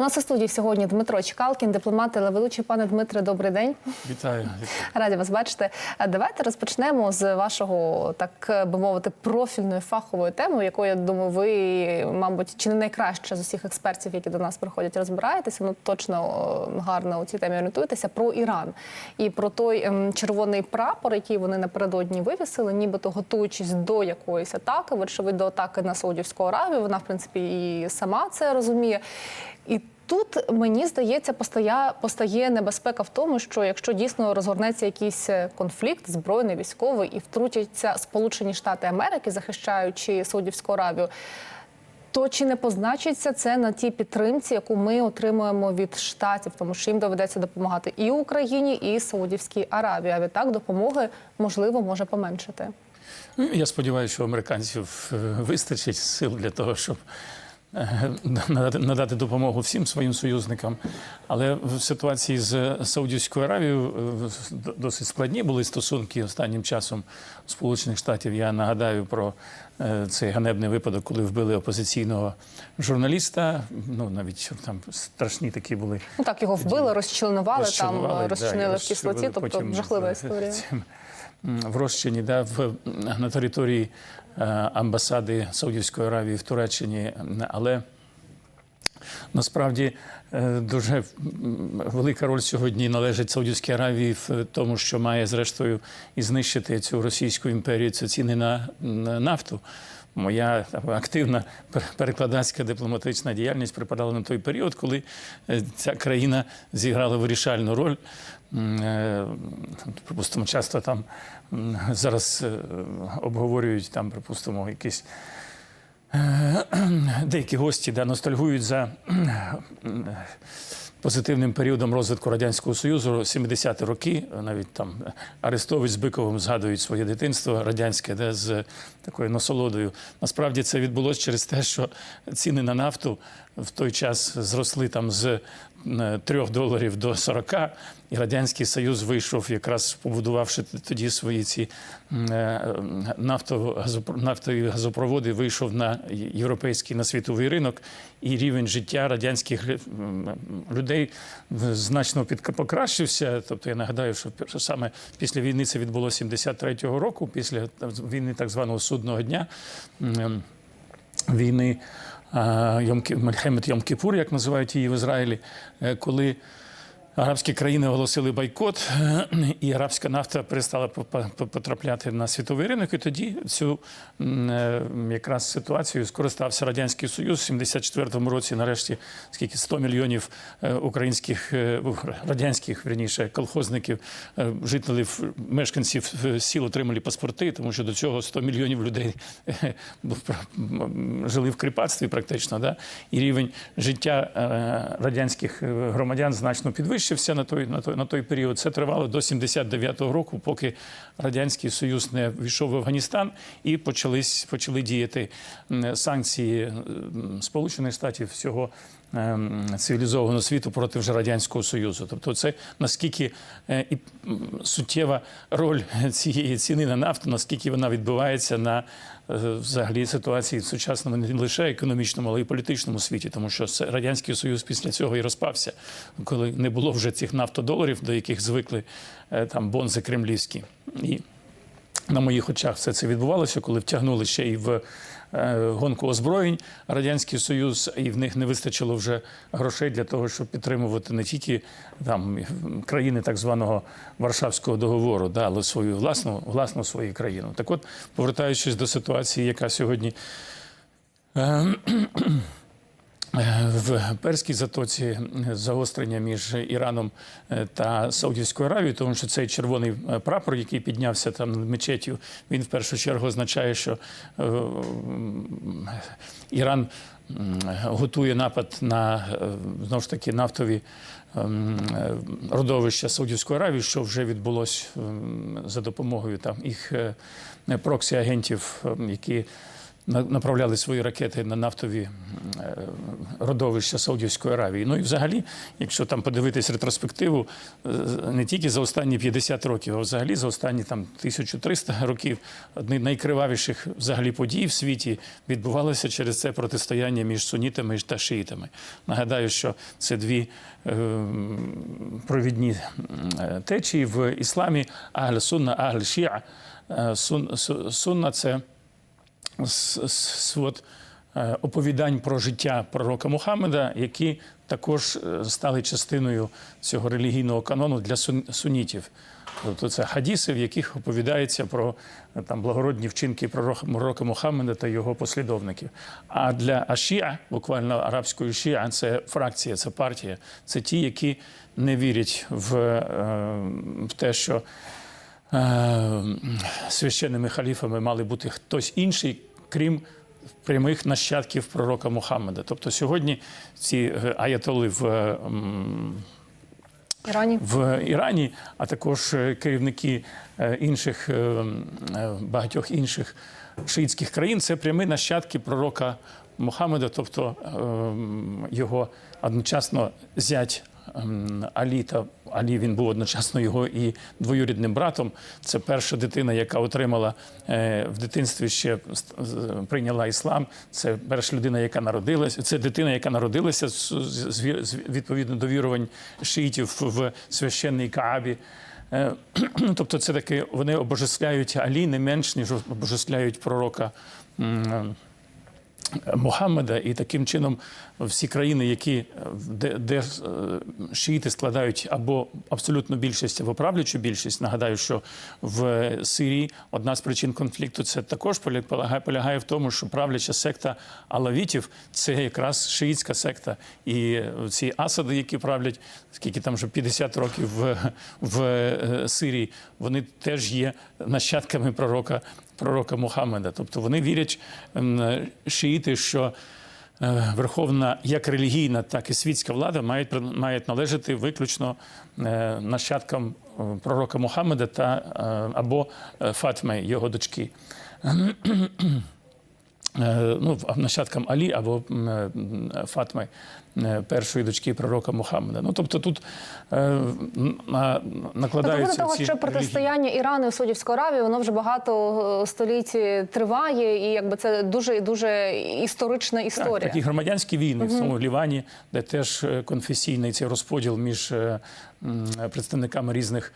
У нас у студії сьогодні Дмитро Чкалкін, дипломат телеведучий. Пане Дмитре, добрий день. Вітаю. вітаю. Раді вас бачити. Давайте розпочнемо з вашого, так би мовити, профільної фахової теми, якою я думаю, ви, мабуть, чи не найкраще з усіх експертів, які до нас приходять, розбираєтеся. Ну точно гарно у цій темі орієнтуєтеся про Іран і про той ем, червоний прапор, який вони напередодні вивісили, нібито готуючись до якоїсь атаки, вочевидь, до атаки на Саудівську Аравію. Вона, в принципі, і сама це розуміє. І Тут мені здається, постає, постає небезпека в тому, що якщо дійсно розгорнеться якийсь е, конфлікт, збройний військовий, і втрутяться Сполучені Штати Америки, захищаючи Саудівську Аравію, то чи не позначиться це на тій підтримці, яку ми отримуємо від штатів, тому що їм доведеться допомагати і Україні, і Саудівській Аравії. А відтак допомоги можливо може поменшити. Ну, Я сподіваюся, що американців е, вистачить сил для того, щоб надати- надати допомогу всім своїм союзникам. Але в ситуації з Саудівською Аравією е, досить складні були стосунки останнім часом Сполучених Штатів. Я нагадаю про е, цей ганебний випадок, коли вбили опозиційного журналіста. Ну навіть там страшні такі були Ну так його вбили, розчленували, розчленували, там розчинили і в кислоті, тобто жахлива історія. цим, В розчині, да, в, на території е, амбасади Саудівської Аравії в Туреччині. Але насправді е, дуже велика роль сьогодні належить Саудівській Аравії в тому, що має зрештою і знищити цю російську імперію. Це ціни на, на нафту. Моя активна пер- перекладацька дипломатична діяльність припадала на той період, коли е, ця країна зіграла вирішальну роль. Е, Припустимо, часто там зараз е, обговорюють там, припустимо, якісь е, деякі гості да, ностальгують за позитивним періодом розвитку Радянського Союзу 70-ті роки. Навіть там Арестович з Биковим згадують своє дитинство радянське, де з такою насолодою. Насправді це відбулося через те, що ціни на нафту в той час зросли там з 3 доларів до 40, і Радянський Союз вийшов, якраз побудувавши тоді свої ці е, нафтові газопроводи, вийшов на європейський на світовий ринок, і рівень життя радянських людей значно покращився. Тобто я нагадаю, що саме після війни це відбулося 73-го року, після війни так званого судного дня. війни Йом Кі- Мельхемет Йом Кіпур, як називають її в Ізраїлі, е, коли арабські країни оголосили бойкот, і арабська нафта перестала по- по- потрапляти на світовий ринок. І тоді цю е, якраз ситуацію скористався Радянський Союз в 74-му році. Нарешті скільки 100 мільйонів е, українських е, радянських вірніше колхозників, жителів, мешканців сіл отримали паспорти, тому що до цього 100 мільйонів людей жили в кріпацтві практично. Да? І рівень життя радянських громадян значно підвищився на той, на той, на той період. Це тривало до 79-го року, поки Радянський Союз не війшов в Афганістан і почались, почали діяти санкції Сполучених Штатів всього цивілізованого світу проти вже радянського союзу. Тобто, це наскільки е, і суттєва роль цієї ціни на нафту, наскільки вона відбувається на е, взагалі ситуації в сучасному не лише економічному, але й політичному світі, тому що радянський союз після цього і розпався, коли не було вже цих нафтодоларів, до яких звикли е, там бонзи кремлівські. І на моїх очах все це відбувалося, коли втягнули ще і в е, гонку озброєнь Радянський Союз, і в них не вистачило вже грошей для того, щоб підтримувати не тільки там країни так званого Варшавського договору, да, але свою власну, власну свою країну. Так от, повертаючись до ситуації, яка сьогодні. Е, в Перській затоці загострення між Іраном е, та Саудівською Аравією, тому що цей червоний е, прапор, який піднявся там над мечетю, він в першу чергу означає, що е, Іран готує напад на е, знову ж таки нафтові ем, е, родовища Саудівської Аравії, що вже відбулося ем, за допомогою там їх е, проксі-агентів, ем, які направляли свої ракети на нафтові е, родовища Саудівської Аравії. Ну і взагалі, якщо там подивитись ретроспективу, не тільки за останні 50 років, а взагалі за останні там 1300 років, одні найкривавіших взагалі подій в світі відбувалося через це протистояння між сунітами та шиїтами. Нагадаю, що це дві е, провідні е, течії в ісламі агль сунна, агль шіа. Сун, су- сунна це с- с- свод е, оповідань про життя пророка Мухаммеда, які також е, стали частиною цього релігійного канону для сун- сунітів. Тобто це хадіси, в яких оповідається про е, там благородні вчинки пророка Мухаммеда та його послідовників. А для ашіа, буквально арабською шіа, це фракція, це партія, це ті, які не вірять в, в те, що священними халіфами мали бути хтось інший, крім прямих нащадків пророка Мухаммеда. Тобто сьогодні ці е, аятоли в, е, Ірані. в Ірані, а також е, керівники інших багатьох інших шиїтських країн це прямі нащадки пророка Мухаммеда, тобто його одночасно зять Алі та Алі він був одночасно його і двоюрідним братом. Це перша дитина, яка отримала е, в дитинстві ще прийняла іслам. Це перша людина, яка народилася. Це дитина, яка народилася відповідно до вірувань шиїтів в священній Каабі. Е, Тобто, це таке вони обожествляють Алі не менш ніж обожествляють пророка. Мухаммеда, і таким чином всі країни, які е, де, де е, шиїти складають або абсолютну більшість, або правлячу більшість. Нагадаю, що в Сирії одна з причин конфлікту це також поля- полягає, в тому, що правляча секта алавітів це якраз шиїтська секта. І ці асади, які правлять, скільки там вже 50 років в, в е, Сирії, вони теж є нащадками пророка пророка Мухаммеда. Тобто вони вірять шиїти, що е, верховна як релігійна, так і світська влада мають, мають належати виключно е, нащадкам е, пророка Мухаммеда та е, або е, Фатми, його дочки. Е, Ну, нащадкам Алі або е, Фатми, е, першої дочки пророка Мухаммеда. Ну, тобто тут на- накладаються того, ці що протистояння Ірану і Саудівської Аравії, воно вже багато століть триває, і якби це дуже дуже історична історія. Так, такі громадянські війни в цьому Лівані, де теж конфесійний цей розподіл між представниками різних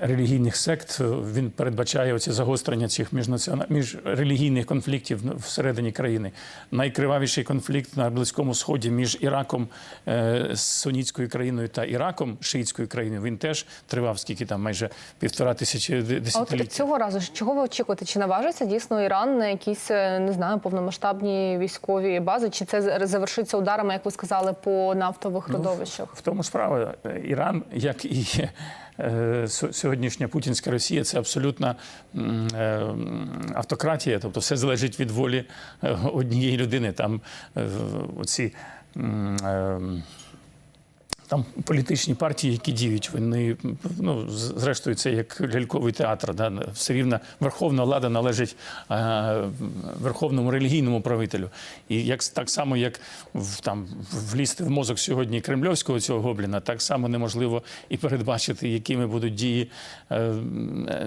релігійних сект. Він передбачає оці загострення цих міжнаціона... міжрелігійних конфліктів всередині країни. Найкривавіший конфлікт на Близькому Сході між Іраком, е, сунітською країною та Іраком, шиїтською країною. Він теж тривав скільки там майже півтора тисячі А от цього разу чого ви очікуєте? Чи наважиться дійсно Іран на якісь е, не знаю повномасштабні військові бази? Чи це завершиться ударами, як ви сказали, по нафтових родовищах? В тому справа Іран, як і сьогоднішня путінська Росія, це абсолютна е, автократія. Тобто все залежить від волі е, однієї людини. Там е, оці. Там політичні партії, які діють, вони ну зрештою це як ляльковий театр. Да? Все рівно верховна влада належить е, верховному релігійному правителю. І як так само, як в там влізти в мозок сьогодні кремльовського цього гобліна, так само неможливо і передбачити, якими будуть дії е,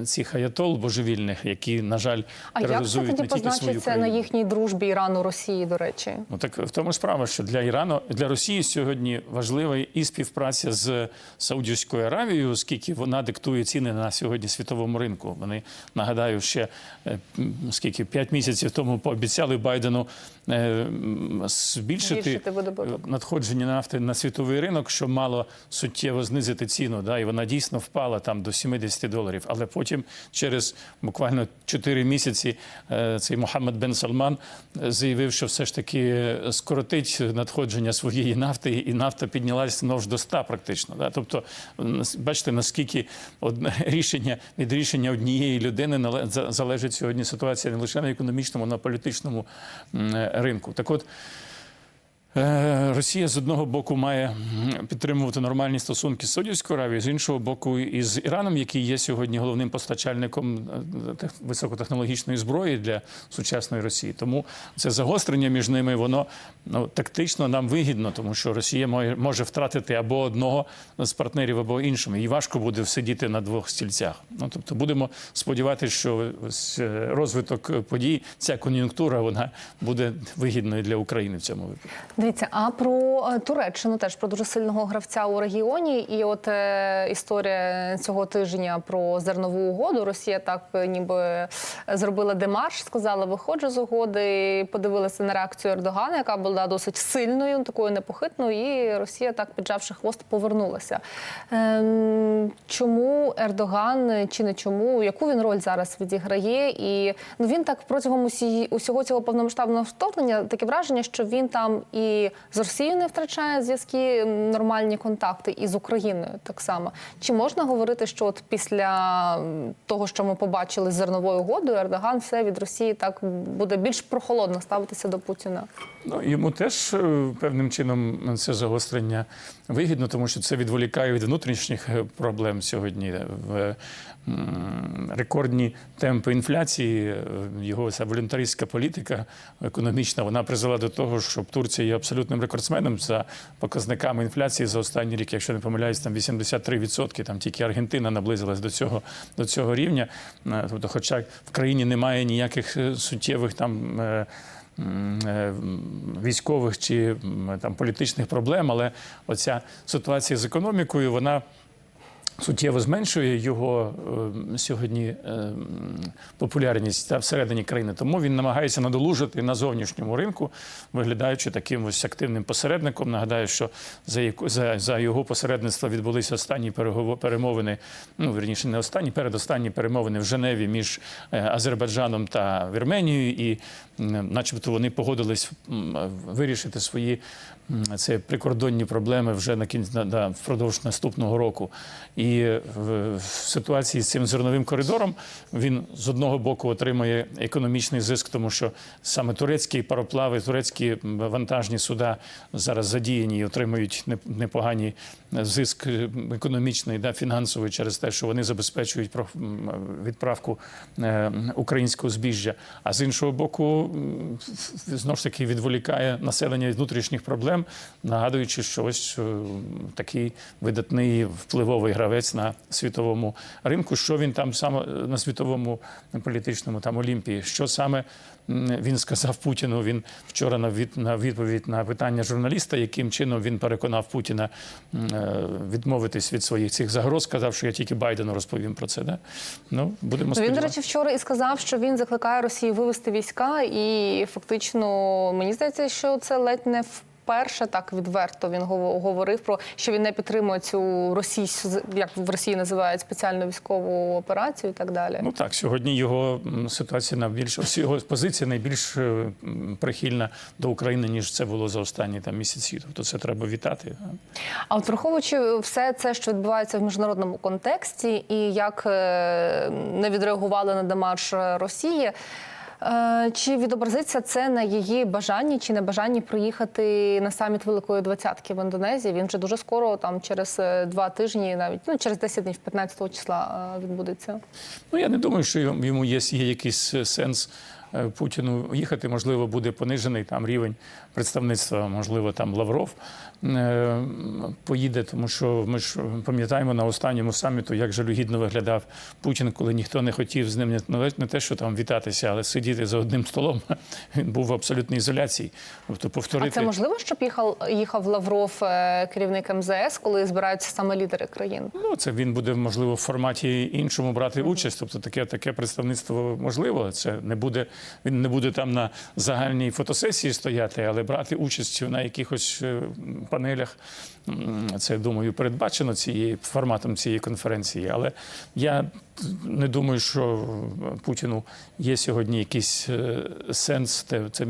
цих аятол божевільних, які на жаль А як це тероризують тоді не тільки свою позначиться на їхній дружбі Ірану Росії? До речі, Ну так в тому справа, що для Ірану для Росії сьогодні важлива і співпраця з Саудівською Аравією, оскільки вона диктує ціни на сьогодні світовому ринку. Вони нагадаю, ще е, скільки п'ять місяців тому пообіцяли Байдену е, збільшити Збільшити надходження нафти на світовий ринок, що мало суттєво знизити ціну. Да, і вона дійсно впала там до 70 доларів. Але потім, через буквально 4 місяці, е, цей Мохаммед Бен Салман е, заявив, що все ж таки е, скоротить надходження своєї нафти, і нафта піднялась знову ж до 100 практично. Да. Тобто, бачите, наскільки одне рішення від рішення однієї людини залежить сьогодні ситуація не лише на економічному, а на політичному ринку. Так от. Е, Росія з одного боку має підтримувати нормальні стосунки з Саудівською Аравією, з іншого боку, із Іраном, який є сьогодні головним постачальником е, тех- високотехнологічної зброї для сучасної Росії. Тому це загострення між ними воно ну, тактично нам вигідно, тому що Росія може, втратити або одного з партнерів, або іншого. І важко буде всидіти на двох стільцях. Ну тобто будемо сподіватися, що е, розвиток подій, ця кон'юнктура, вона буде вигідною для України в цьому випадку. Дивіться, а про е, Туреччину теж про дуже сильного гравця у регіоні. І от е, історія цього тижня про зернову угоду. Росія так е, ніби е, зробила демарш, сказала, виходжу з угоди. Подивилася на реакцію Ердогана, яка була досить сильною, такою непохитною. І Росія, так піджавши хвост, повернулася. Ем, чому Ердоган чи не чому? Яку він роль зараз відіграє? І ну він так протягом усі, усього цього повномасштабного вторгнення таке враження, що він там і з Росією не втрачає зв'язки, нормальні контакти, і з Україною так само. Чи можна говорити, що от після того, що ми побачили з зерновою угодою, Ердоган все від Росії так буде більш прохолодно ставитися до Путіна? Ну, йому теж е, певним чином це загострення вигідно, тому що це відволікає від внутрішніх е, проблем сьогодні. В рекордні темпи інфляції, е, його ця волюнтаристська політика економічна, вона призвела до того, що Турція є абсолютним рекордсменом за показниками інфляції за останній рік, якщо не помиляюсь, там 83%, там тільки Аргентина наблизилась до цього, до цього рівня. Е, Тобто, хоча в країні немає ніяких е, суттєвих там. Е, військових чи там політичних проблем, але оця ситуація з економікою, вона. Суттєво зменшує його е, сьогодні е, популярність та всередині країни. Тому він намагається надолужити на зовнішньому ринку, виглядаючи таким ось активним посередником. Нагадаю, що за, за, за його посередництво відбулися останні перемовини. Ну вірніше, не останні, передостанні перемовини в Женеві між е, Азербайджаном та Вірменією, і, начебто, вони погодились вирішити свої це прикордонні проблеми вже на кінці на, впродовж наступного року. І е, в, в ситуації з цим зерновим коридором він з одного боку отримує економічний зиск, тому що саме турецькі пароплави, турецькі вантажні суда зараз задіяні і отримують непогані зиск е, економічний, да, фінансовий через те, що вони забезпечують відправку е, українського збіжжя. А з іншого боку, м, знову ж таки відволікає населення від внутрішніх проблем, нагадуючи, що ось е, такий видатний впливовий гравець на світовому ринку. Що він там саме на світовому політичному там Олімпії? Що саме він сказав Путіну? Він вчора на від на відповідь на питання журналіста, яким чином він переконав Путіна е, відмовитись від своїх цих загроз, сказав, що я тільки Байдену розповім про це. Да? Ну будемо Ну, він, до речі, вчора і сказав, що він закликає Росію вивести війська, і фактично мені здається, що це ледь не вперше так відверто він гово- говорив про що він не підтримує цю російську, як в Росії називають спеціальну військову операцію і так далі. Ну так, сьогодні його ситуація найбільш його позиція найбільш е, прихильна до України, ніж це було за останні там місяці. Тобто це треба вітати. А от враховуючи все це, що відбувається в міжнародному контексті, і як е, не відреагували на демарш Росії. Е, Чи відобразиться це на її бажанні чи небажанні приїхати на саміт Великої Двадцятки в Індонезії? Він вже дуже скоро, там через е, два тижні, навіть ну через 10 днів, 15 числа е, відбудеться. Ну я не думаю, що йому є, є якийсь сенс. Путіну їхати, можливо, буде понижений там рівень представництва, можливо, там Лавров е, поїде, тому що ми ж пам'ятаємо на останньому саміту, як жалюгідно виглядав Путін, коли ніхто не хотів з ним не, не те, що там вітатися, але сидіти за одним столом. Він був в абсолютній ізоляції. Тобто А повторити це можливо, щоб їхав їхав Лавров, е, керівник МЗС, коли збираються саме лідери країн? Ну, це він буде можливо в форматі іншому брати участь. Тобто таке таке представництво можливо. Це не буде він не буде там на загальній фотосесії стояти, але брати участь на якихось е, панелях. Це думаю передбачено цією форматом цієї конференції. Але я не думаю, що Путіну є сьогодні якийсь е, сенс. Це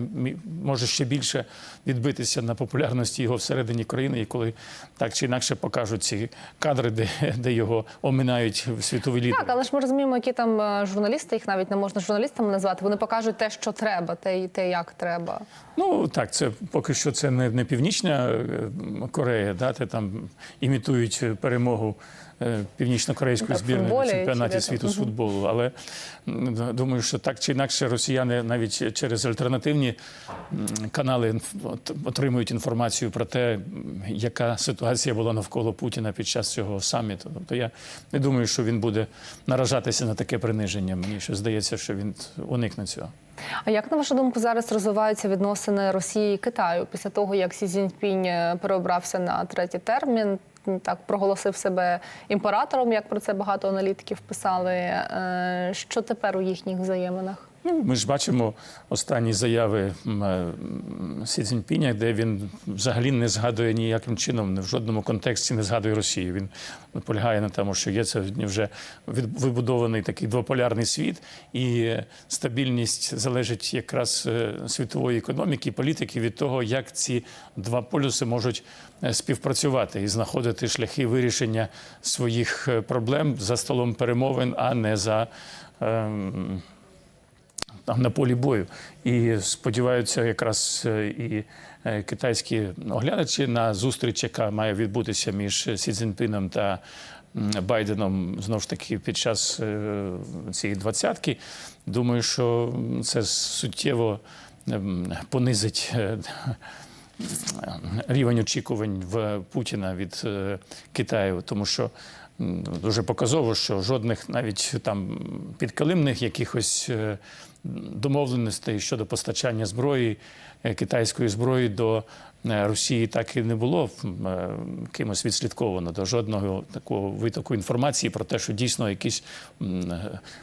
може ще більше відбитися на популярності його всередині країни, і коли так чи інакше покажуть ці кадри, де, де його оминають світові лідери. Так, але ж ми розуміємо, які там е, журналісти, їх навіть не можна журналістами назвати. Вони покажуть те, що треба, те, те як треба. Ну так, це поки що це не, не Північна е, Корея, да, там імітують перемогу північно-корейської збірної на чемпіонаті світу з футболу. Але думаю, що так чи інакше росіяни навіть через альтернативні канали отримують інформацію про те, яка ситуація була навколо Путіна під час цього саміту. Тобто я не думаю, що він буде наражатися на таке приниження. Мені ще здається, що він уникне цього. А як на вашу думку зараз розвиваються відносини Росії і Китаю після того, як Сі Цзіньпінь е, переобрався на третій термін? Так проголосив себе імператором, як про це багато аналітиків писали. Е, Що тепер у їхніх взаєминах? Ну, Ми ж бачимо останні заяви е, Сі Цзіньпіня, де він взагалі не згадує ніяким чином, в жодному контексті не згадує Росію. Він полягає на тому, що є це вже вибудований такий двополярний світ, і стабільність залежить якраз е, світової економіки і політики від того, як ці два полюси можуть е, співпрацювати і знаходити шляхи вирішення своїх проблем за столом перемовин, а не за. Там на полі бою. І сподіваються, якраз е, і е, китайські оглядачі на зустріч, яка має відбутися між Сі Цзіньпіном та Байденом знову ж таки під час е, цієї двадцятки. Думаю, що це суттєво ем, понизить. рівень очікувань в Путіна від Китаю, тому що дуже показово, що жодних навіть там підкалимних якихось е, домовленостей щодо постачання зброї, е, китайської зброї до е, Росії так і не було кимось відслідковано до жодного такого витоку інформації про те, що дійсно якісь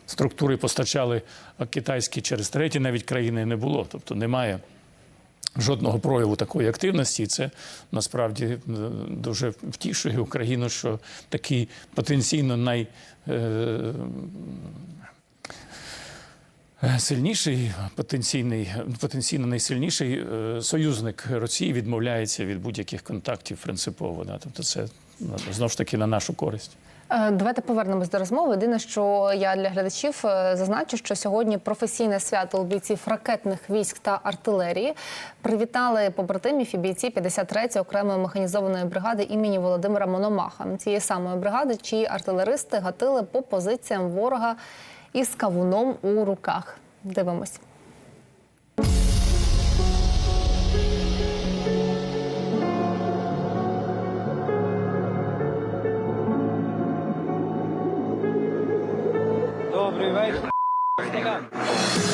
структури постачали китайські через треті навіть країни не було. Тобто немає жодного прояву такої активності, це насправді е, дуже втішує Україну, що такий потенційно най. е, Сильніший потенційний, потенційно найсильніший е, союзник Росії відмовляється від будь-яких контактів принципово. Да? Тобто це ну, знову ж таки на нашу користь. Е, Давайте повернемось до розмови. Єдине, що я для глядачів е, зазначу, що сьогодні професійне свято у бійців ракетних військ та артилерії привітали побратимів і бійці 53-ї окремої механізованої бригади імені Володимира Мономаха. Цієї самої бригади, чиї артилеристи гатили по позиціям ворога із кавуном у руках. Дивимось. revised. Stick on.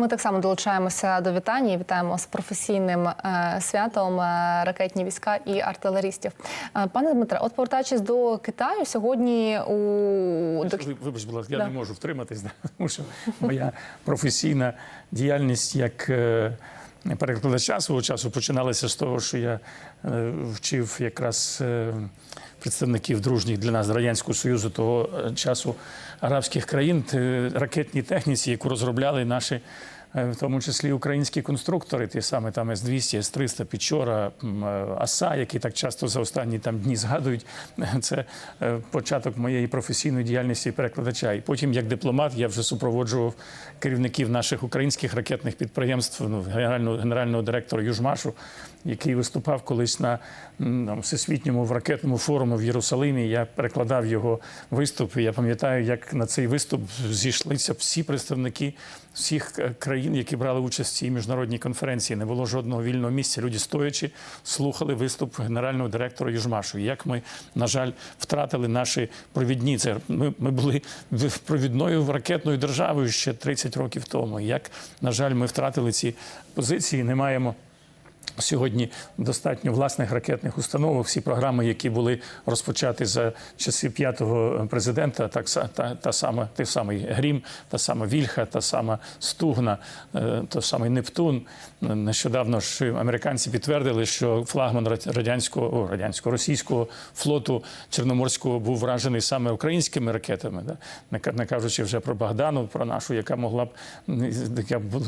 Ми так само долучаємося до вітання. і Вітаємо з професійним е, святом е, ракетні війська і артилеристів. Е, пане Дмитре, от повертаючись до Китаю, сьогодні у Вибач, будь ласка, я Да. не можу втриматись, тому що моя професійна діяльність як перекладача свого часу починалися з того, що я е, вчив якраз е, представників дружніх для нас Радянського Союзу того е, часу арабських країн ракетній техніці, яку розробляли наші. Е, В тому числі українські конструктори, ті саме там С-200, С-300, Пічора, е, АСА, які так часто за останні там дні згадують. Це е, початок моєї професійної діяльності перекладача. І потім, як дипломат, я вже супроводжував керівників наших українських ракетних підприємств, ну, генерального, генерального директора Южмашу який виступав колись на там, всесвітньому ракетному форуму в Єрусалимі. Я перекладав його виступ. І я пам'ятаю, як на цей виступ зійшлися всі представники всіх е, країн, які брали участь в цій міжнародній конференції. Не було жодного вільного місця. Люди стоячи слухали виступ генерального директора Южмашу. Як ми, на жаль, втратили наші провідні. Це ми, ми були провідною ракетною державою ще 30 років тому. Як, на жаль, ми втратили ці позиції, не маємо. Сьогодні достатньо власних ракетних установок. Всі програми, які були розпочаті за часи п'ятого президента, так та, та сама той самий Грім, та сама Вільха, та сама Стугна, е, той самий Нептун. Нещодавно ж американці підтвердили, що флагман ра- радянського о, радянського російського флоту Чорноморського був вражений саме українськими ракетами. Да? Не ка- Не кажучи вже про Богдану, про нашу, яка могла б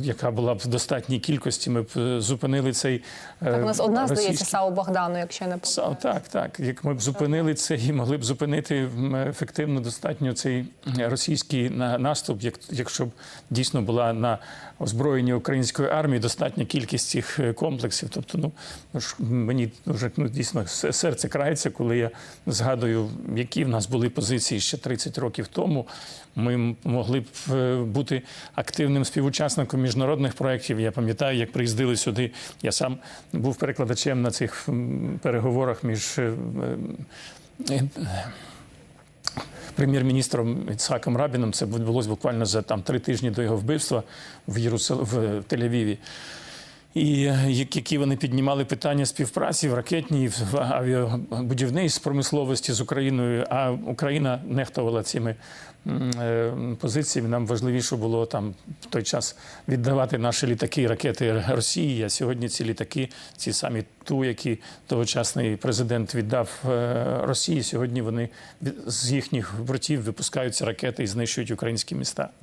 яка була б в достатній кількості. Ми б е, зупинили цей Так, у нас одна здається Сау Богдану, якщо я не помиляюсь. Так, так. Як ми б зупинили це і могли б зупинити ефективно достатньо цей е, російський наступ, якщо б дійсно була на озброєнні української армії достатня кількість цих е, комплексів. Тобто, ну ну мені дуже ну, дійсно серце крається, коли я згадую, які в нас були позиції ще 30 років тому. Ми могли б е, бути активним співучасником міжнародних проєктів. Я пам'ятаю, як приїздили сюди. Я сам був перекладачем на цих переговорах між е, е, прем'єр-міністром Іцхаком Рабіном. Це відбулося буквально за там три тижні до його вбивства в Єрусал... в Тель-Авіві. І е, які вони піднімали питання співпраці в ракетній в авіабудівництві, промисловості з Україною, а Україна нехтувала цими е, позиціями. Нам важливіше було там в той час віддавати наші літаки ракети Росії. А сьогодні ці літаки, ці самі ту, які тогочасний президент віддав е, Росії. Сьогодні вони з їхніх бортів випускаються ракети і знищують українські міста.